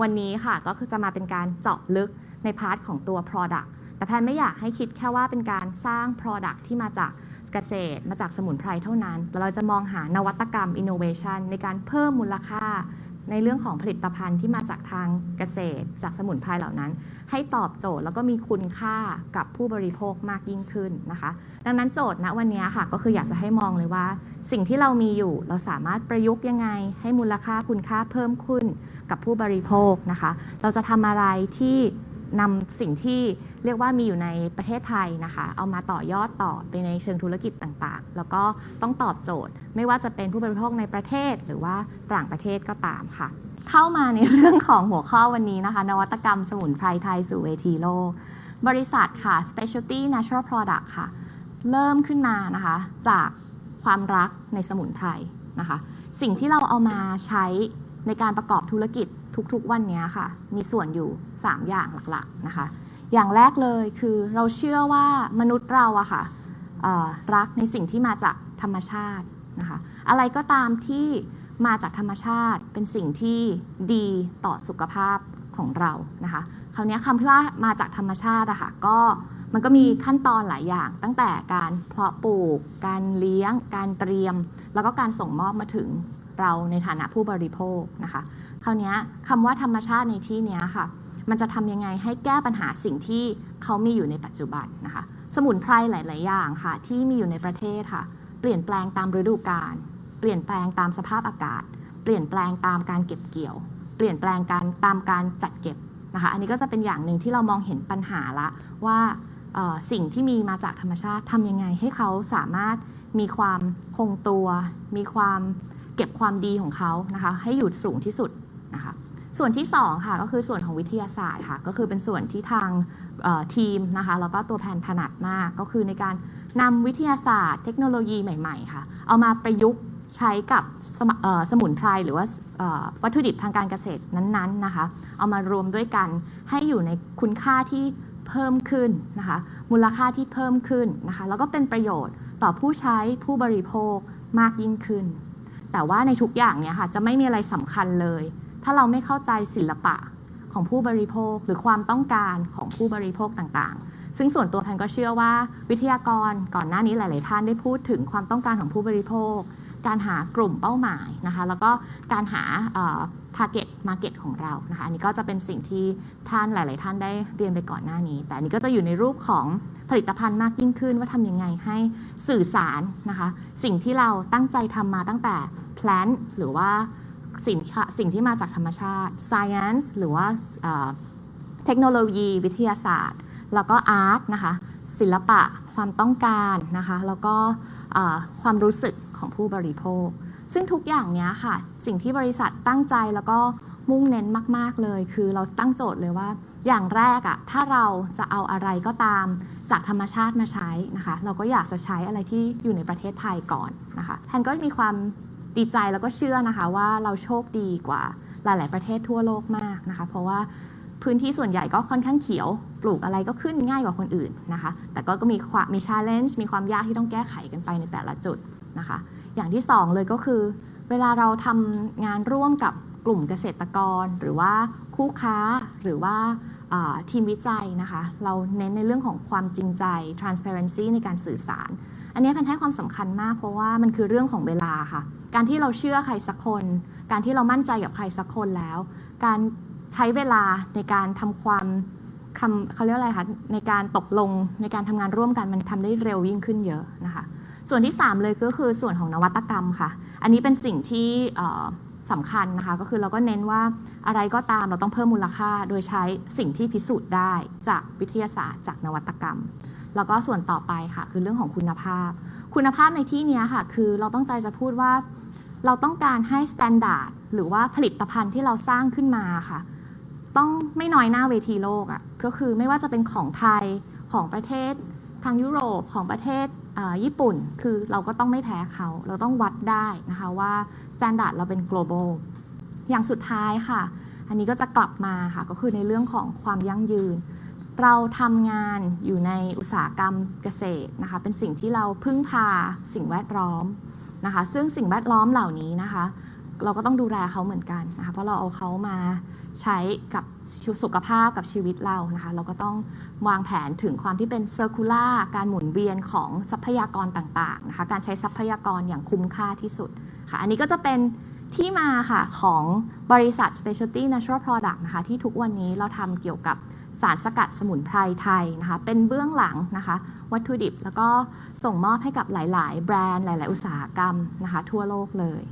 วันนี้ค่ะก็คือจะมาเป็นการเจาะลึกในพาร์ทของตัว Product แต่แพนไม่อยากให้คิดแค่ว่าเป็นการสร้าง Product ที่มาจากเกษตร มาจากสมุนไพรเท่านั้น แต่เราจะมองหานวัตกรรม Innovation ในการเพิ่มมูลค่า ในเรื่องของผลิตภัณฑ์ที่มาจากทางเกษตร จากสมุนไพรเหล่านั้น ให้ตอบโจทย์แล้วก็มีคุณค่ากับผู้บริโภคมากยิ่งขึ้นนะคะ ดังนั้นโจทย์ณวันนี้ค่ะก็คืออยากจะให้มองเลยว่า สิ่งที่เรามีอยู่ เราสามารถประยุกต์ยังไง ให้มูลค่าคุณค่าเพิ่มขึ้น กับผู้บริโภคนะคะ เราจะทำอะไรที่นำสิ่งที่เรียกว่ามีอยู่ในประเทศไทยนะคะ เอามาต่อยอดต่อไปในเชิงธุรกิจต่างๆ แล้วก็ต้องตอบโจทย์ ไม่ว่าจะเป็นผู้บริโภคในประเทศหรือว่าต่างประเทศก็ตามค่ะ เข้ามาในเรื่องของหัวข้อวันนี้นะคะ นวัตกรรมสมุนไพรไทยสู่เวทีโลก บริษัทค่ะ Specialty Natural Product ค่ะ เริ่มขึ้นมานะคะ จากความรักในสมุนไพรนะคะ สิ่งที่เราเอามาใช้ ในการประกอบธุรกิจทุกๆ วันนี้ค่ะ มีส่วนอยู่ 3 อย่างหลักๆนะคะ อย่างแรกเลยคือเราเชื่อว่ามนุษย์เราอะค่ะรักในสิ่งที่มาจากธรรมชาตินะคะอะไรก็ตามที่มาจากธรรมชาติเป็นสิ่งที่ดีต่อสุขภาพของเรานะคะคราวนี้คำที่ว่ามาจากธรรมชาติอะค่ะก็มันก็มีขั้นตอนหลายอย่าง ตั้งแต่การเพาะปลูก การเลี้ยง การเตรียม แล้วก็การส่งมอบมาถึง เราในฐานะผู้บริโภคนะคะคราวนี้คำว่าธรรมชาติในที่นี้ค่ะ มันจะทำยังไงให้แก้ปัญหาสิ่งที่เขามีอยู่ในปัจจุบันนะคะ สมุนไพรหลาย ๆ อย่างค่ะ ที่มีอยู่ในประเทศค่ะ เปลี่ยนแปลงตามฤดูกาลเปลี่ยนแปลงตามสภาพอากาศ เปลี่ยนแปลงตามการเก็บเกี่ยว เปลี่ยนแปลงการตามการจัดเก็บนะคะ อันนี้ก็จะเป็นอย่างหนึ่งที่เรามองเห็นปัญหาละว่าสิ่งที่มีมาจากธรรมชาติทำยังไงให้เขาสามารถมีความคงตัว มีความ เก็บความดีของเขานะคะให้อยู่สูงที่สุดนะคะส่วนที่2ค่ะก็คือส่วนของวิทยาศาสตร์ค่ะก็คือเป็นส่วนที่ทางทีมนะคะแล้วก็ตัวแพนถนัดมากก็คือในการนำวิทยาศาสตร์ เทคโนโลยีใหม่ๆค่ะเอามาประยุกต์ใช้กับสม,สมุนไพรหรือว่าวัตถุดิบทางการเกษตรนั้นๆนะคะ เอามารวมด้วยกันให้อยู่ในคุณค่าที่เพิ่มขึ้นนะคะมูลค่าที่เพิ่มขึ้นนะคะแล้วก็เป็นประโยชน์ต่อผู้ใช้ผู้บริโภคมากยิ่งขึ้น แต่ว่าในทุกอย่างเนี่ยค่ะจะไม่มีอะไรสำคัญเลย ถ้าเราไม่เข้าใจศิลปะของผู้บริโภค หรือความต้องการของผู้บริโภคต่างๆ ซึ่งส่วนตัวแพนก็เชื่อว่าวิทยากรก่อนหน้านี้หลาย ๆ ท่านได้พูดถึงความต้องการของผู้บริโภค การหากลุ่มเป้าหมายนะคะ แล้วก็การหา target market ของเรานะคะอันนี้ก็จะเป็นสิ่งที่ท่านหลาย ๆ ท่านได้เรียนไปก่อนหน้านี้ แต่อันนี้ก็จะอยู่ในรูปของผลิตภัณฑ์มากยิ่งขึ้นว่าทำยังไงให้สื่อสารนะคะ สิ่งที่เราตั้งใจทำมาตั้งแต่ plan หรือว่าสิ่งสิ่งที่มาจากธรรมชาติ science หรือว่าเทคโนโลยี วิทยาศาสตร์ แล้วก็ art นะคะศิลปะความต้องการนะคะแล้วก็ความรู้สึกของผู้บริโภค ซึ่งทุกอย่างเนี้ยค่ะ สิ่งที่บริษัทตั้งใจแล้วก็มุ่งเน้นมาก ๆ เลย คือเราตั้งโจทย์เลยว่า อย่างแรกอะถ้าเราจะเอาอะไรก็ตามจากธรรมชาติมาใช้นะคะ เราก็อยากจะใช้อะไรที่อยู่ในประเทศไทยก่อนนะคะแทนก็มีความ ดีใจแล้วก็เชื่อนะคะว่าเราโชคดีกว่าหลาย ๆ ประเทศทั่วโลกมากนะคะ เพราะว่าพื้นที่ส่วนใหญ่ก็ค่อนข้างเขียว ปลูกอะไรก็ขึ้นง่ายกว่าคนอื่นนะคะ แต่ก็กมีความมี challenge มีความยากที่ต้องแก้ไขกันไปในแต่ละจุดนะคะ อย่างที่สองเลยก็คือ เวลาเราทำงานร่วมกับกลุ่มเกษตรกร หรือว่าคู่ค้าหรือว่าทีมวิจัยนะคะ เราเน้นในเรื่องของความจริงใจ transparency ในการสื่อสาร อันนี้พันให้ความสำคัญมากเพราะว่ามันคือเรื่องของเวลาค่ะ การที่เราเชื่อใครสักคน การที่เรามั่นใจกับใครสักคนแล้ว การใช้เวลาในการทำความคำเขาเรียกอะไรคะในการตกลงในการทำงานร่วมกันมันทำได้เร็วยิ่งขึ้นเยอะนะคะ ส่วนที่ 3 เลยก็คือส่วนของนวัตกรรมค่ะ อันนี้เป็นสิ่งที่สำคัญนะคะก็คือเราก็เน้นว่าอะไรก็ตามเราต้องเพิ่มมูลค่าโดยใช้สิ่งที่พิสูจน์ได้จากวิทยาศาสตร์ จากนวัตกรรม แล้วก็ส่วนต่อไปค่ะคือเรื่องของคุณภาพ คุณภาพในที่นี้ค่ะคือเราต้องใจจะพูดว่า เราต้องการให้สแตนดาร์ดหรือว่าผลิตภัณฑ์ที่เราสร้างขึ้นมาค่ะ ต้องไม่น้อยหน้าเวทีโลกอะ่ะก็คือไม่ว่าจะเป็นของไทยของประเทศทางยุโรปของประเทศญี่ปุ่น คือเราก็ต้องไม่แพ้เขา เราต้องวัดได้นะคะว่าสแตนดาร์ดเราเป็น global อย่างสุดท้ายค่ะ อันนี้ก็จะกลับมาค่ะก็คือในเรื่องของความยั่งยืน เราทำงานอยู่ในอุตสาหกรรมเกษตรนะคะเป็นสิ่งที่เราพึ่งพาสิ่งแวดล้อม นะคะ ซึ่งสิ่งแวดล้อมเหล่านี้นะคะ เราก็ต้องดูแลเขาเหมือนกันนะคะ เพราะเราเอาเขามาใช้กับสุขภาพกับชีวิตเรานะคะ เราก็ต้องวางแผนถึงความที่เป็นเซอร์คูล่าการหมุนเวียนของทรัพยากรต่างๆนะคะ การใช้ทรัพยากรอย่างคุ้มค่าที่สุดค่ะ อันนี้ก็จะเป็นที่มาค่ะของบริษัท Specialty Natural Product นะคะ ที่ทุกวันนี้เราทำเกี่ยวกับสารสกัดสมุนไพรไทยนะคะ เป็นเบื้องหลังนะคะ วัตถุดิบ แล้วก็ส่งมอบให้กับหลาย ๆ แบรนด์หลาย ๆ อุตสาหกรรมนะคะทั่วโลกเลย